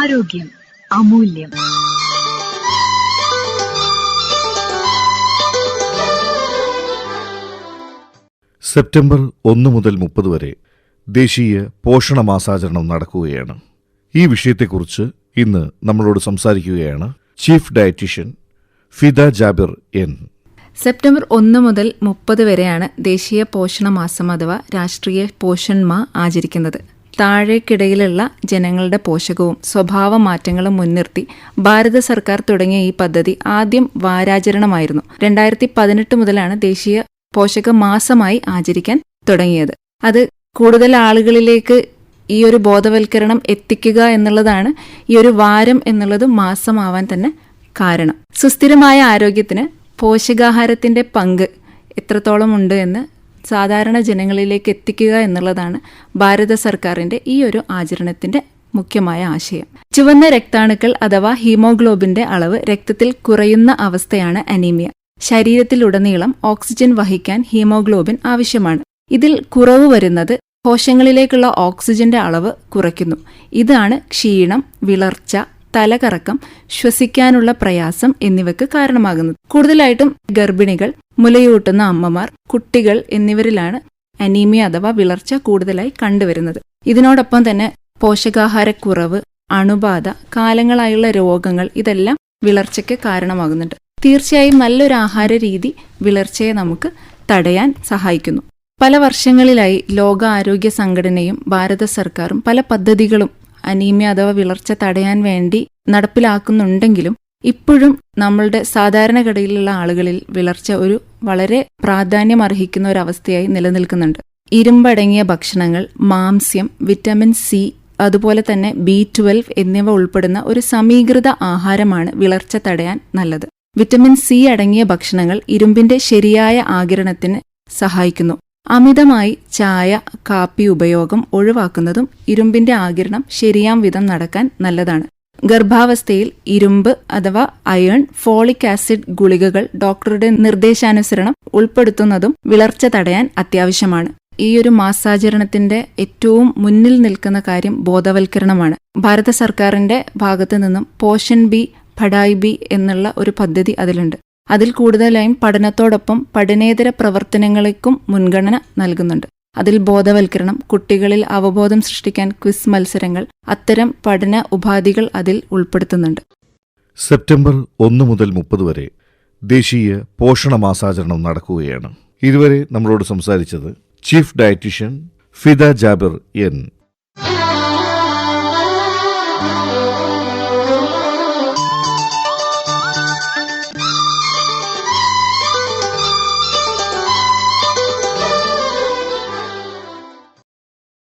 ആരോഗ്യം അമൂല്യം. സെപ്റ്റംബർ ഒന്ന് മുതൽ മുപ്പത് വരെ ദേശീയ പോഷണ മാസാചരണം നടക്കുകയാണ്. ഈ വിഷയത്തെക്കുറിച്ച് ഇന്ന് നമ്മളോട് സംസാരിക്കുകയാണ് chief dietitian Fida Jabir N. September ഒന്ന് മുതൽ മുപ്പത് വരെയാണ് ദേശീയ പോഷണ മാസം അഥവാ രാഷ്ട്രീയ പോഷൺ മാ ആചരിക്കുന്നത്. താഴേക്കിടയിലുള്ള ജനങ്ങളുടെ പോഷകവും സ്വഭാവ മാറ്റങ്ങളും മുൻനിർത്തി ഭാരത സർക്കാർ തുടങ്ങിയ ഈ പദ്ധതി ആദ്യം വാരാചരണമായിരുന്നു. രണ്ടായിരത്തി പതിനെട്ട് മുതലാണ് ദേശീയ പോഷക മാസമായി ആചരിക്കാൻ തുടങ്ങിയത്. അത് കൂടുതൽ ആളുകളിലേക്ക് ഈ ഒരു ബോധവൽക്കരണം എത്തിക്കുക എന്നുള്ളതാണ് ഈ ഒരു വാരം എന്നുള്ളത് മാസമാവാൻ തന്നെ കാരണം. സുസ്ഥിരമായ ആരോഗ്യത്തിന് പോഷകാഹാരത്തിന്റെ പങ്ക് എത്രത്തോളം ഉണ്ട് എന്ന് സാധാരണ ജനങ്ങളിലേക്ക് എത്തിക്കുക എന്നുള്ളതാണ് ഭാരത സർക്കാരിന്റെ ഈ ഒരു ആചരണത്തിന്റെ മുഖ്യമായ ആശയം. ചുവന്ന രക്താണുക്കൾ അഥവാ ഹീമോഗ്ലോബിന്റെ അളവ് രക്തത്തിൽ കുറയുന്ന അവസ്ഥയാണ് അനീമിയ. ശരീരത്തിലുടനീളം ഓക്സിജൻ വഹിക്കാൻ ഹീമോഗ്ലോബിൻ ആവശ്യമാണ്. ഇതിൽ കുറവ് വരുന്നത് കോശങ്ങളിലേക്കുള്ള ഓക്സിജന്റെ അളവ് കുറയ്ക്കുന്നു. ഇതാണ് ക്ഷീണം വിളർച്ച തലകറക്കം ശ്വസിക്കാനുള്ള പ്രയാസം എന്നിവയ്ക്ക് കാരണമാകുന്നത്. കൂടുതലായിട്ടും ഗർഭിണികൾ മുലയൂട്ടുന്ന അമ്മമാർ കുട്ടികൾ എന്നിവരിലാണ് അനീമിയ അഥവാ വിളർച്ച കൂടുതലായി കണ്ടുവരുന്നത്. ഇതിനോടൊപ്പം തന്നെ പോഷകാഹാരക്കുറവ് അണുബാധ കാലങ്ങളായുള്ള രോഗങ്ങൾ ഇതെല്ലാം വിളർച്ചയ്ക്ക് കാരണമാകുന്നുണ്ട്. തീർച്ചയായും നല്ലൊരു ആഹാര രീതി വിളർച്ചയെ നമുക്ക് തടയാൻ സഹായിക്കുന്നു. പല വർഷങ്ങളിലായി ലോകാരോഗ്യ സംഘടനയും ഭാരത സർക്കാരും പല പദ്ധതികളും അനീമിയ അഥവാ വിളർച്ച തടയാൻ വേണ്ടി നടപ്പിലാക്കുന്നുണ്ടെങ്കിലും ഇപ്പോഴും നമ്മളുടെ സാധാരണഗതിയിലുള്ള ആളുകളിൽ വിളർച്ച ഒരു വളരെ പ്രാധാന്യം അർഹിക്കുന്ന ഒരു അവസ്ഥയായി നിലനിൽക്കുന്നുണ്ട്. ഇരുമ്പടങ്ങിയ ഭക്ഷണങ്ങൾ മാംസ്യം വിറ്റമിൻ സി അതുപോലെ തന്നെ ബി ട്വൽവ് എന്നിവ ഉൾപ്പെടുന്ന ഒരു സമീകൃത ആഹാരമാണ് വിളർച്ച തടയാൻ നല്ലത്. വിറ്റമിൻ സി അടങ്ങിയ ഭക്ഷണങ്ങൾ ഇരുമ്പിന്റെ ശരിയായ ആകിരണത്തിന് സഹായിക്കുന്നു. അമിതമായി ചായ കാപ്പി ഉപയോഗം ഒഴിവാക്കുന്നതും ഇരുമ്പിന്റെ ആകിരണം ശരിയാം വിധം നടക്കാൻ നല്ലതാണ്. ഗർഭാവസ്ഥയിൽ ഇരുമ്പ് അഥവാ അയൺ ഫോളിക് ആസിഡ് ഗുളികകൾ ഡോക്ടറുടെ നിർദ്ദേശാനുസരണം ഉൾപ്പെടുത്തുന്നതും വിളർച്ച തടയാൻ അത്യാവശ്യമാണ്. ഈ ഒരു മാസാചരണത്തിന്റെ ഏറ്റവും മുന്നിൽ നിൽക്കുന്ന കാര്യം ബോധവൽക്കരണമാണ്. ഭാരത സർക്കാരിന്റെ ഭാഗത്തു നിന്നും പോഷൻ ബി ഭഡായി ബി എന്നുള്ള ഒരു പദ്ധതി അതിലുണ്ട്. അതിൽ കൂടുതലായും പഠനത്തോടൊപ്പം പഠനേതര പ്രവർത്തനങ്ങൾക്കും മുൻഗണന നൽകുന്നുണ്ട്. അതിൽ ബോധവൽക്കരണം കുട്ടികളിൽ അവബോധം സൃഷ്ടിക്കാൻ ക്വിസ് മത്സരങ്ങൾ അത്തരം പഠന ഉപാധികൾ അതിൽ ഉൾപ്പെടുത്തുന്നുണ്ട്. സെപ്റ്റംബർ ഒന്ന് മുതൽ മുപ്പത് വരെ ദേശീയ പോഷണ മാസാചരണം നടക്കുകയാണ്. ഇതുവരെ നമ്മളോട് സംസാരിച്ചത് chief dietitian Fida Jabir N.